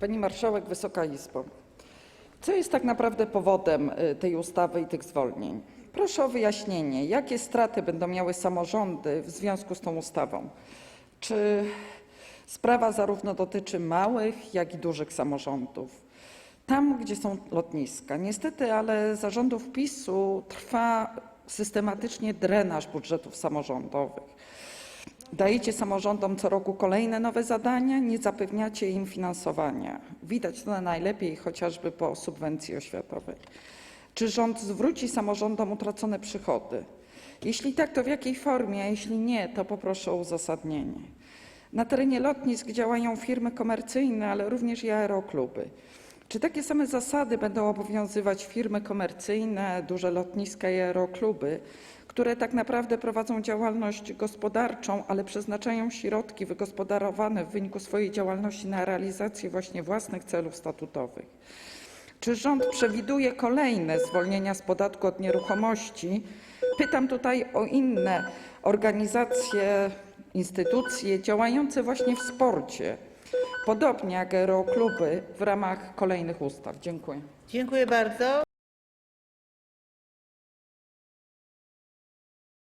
Pani Marszałek, Wysoka Izbo. Co jest tak naprawdę powodem y, tej ustawy i tych zwolnień? Proszę o wyjaśnienie, jakie straty będą miały samorządy w związku z tą ustawą? Czy sprawa zarówno dotyczy małych, jak i dużych samorządów? Tam, gdzie są lotniska. Niestety, ale zarządów PiSu trwa systematycznie drenaż budżetów samorządowych. Dajecie samorządom co roku kolejne nowe zadania, nie zapewniacie im finansowania. Widać to najlepiej chociażby po subwencji oświatowej. Czy rząd zwróci samorządom utracone przychody? Jeśli tak, to w jakiej formie? A jeśli nie, to poproszę o uzasadnienie. Na terenie lotnisk działają firmy komercyjne, ale również i aerokluby. Czy takie same zasady będą obowiązywać firmy komercyjne, duże lotniska i aerokluby, które tak naprawdę prowadzą działalność gospodarczą, ale przeznaczają środki wygospodarowane w wyniku swojej działalności na realizację właśnie własnych celów statutowych? Czy rząd przewiduje kolejne zwolnienia z podatku od nieruchomości? Pytam tutaj o inne organizacje, instytucje działające właśnie w sporcie, podobnie jak aerokluby w ramach kolejnych ustaw. Dziękuję. Dziękuję bardzo.